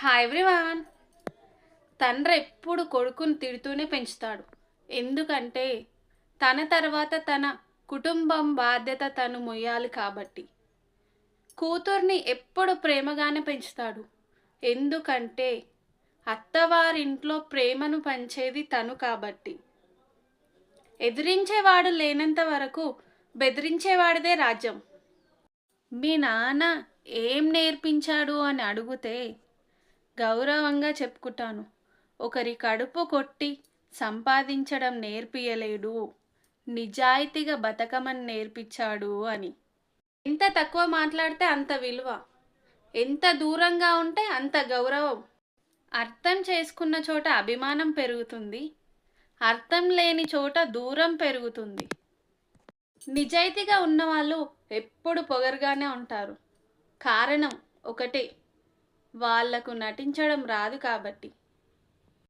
Hi everyone తండ్రి ఎప్పుడు కొడుకుని తిడుతూనే పెంచుతాడు. ఎందుకంటే తన తర్వాత తన కుటుంబం బాధ్యత తను మొయ్యాలి కాబట్టి. కూతుర్ని ఎప్పుడు ప్రేమగానే పెంచుతాడు. ఎందుకంటే అత్తవారింట్లో ప్రేమను పంచేది తను కాబట్టి. ఎదిరించేవాడు లేనంత వరకు బెదిరించేవాడిదే రాజ్యం. మీ నాన్న ఏం నేర్పించాడు అని అడిగితే గౌరవంగా చెప్పుకుంటాను. ఒకరి కడుపు కొట్టి సంపాదించడం నేర్పియలేడు. నిజాయితీగా బతకమని నేర్పించాడు అని. ఎంత తక్కువ మాట్లాడితే అంత విలువ. ఎంత దూరంగా ఉంటే అంత గౌరవం. అర్థం చేసుకున్న చోట అభిమానం పెరుగుతుంది. అర్థం లేని చోట దూరం పెరుగుతుంది. నిజాయితీగా ఉన్నవాళ్ళు ఎప్పుడు పొగరుగానే ఉంటారు. కారణం ఒకటే. వాళ్ళకు నటించడం రాదు కాబట్టి.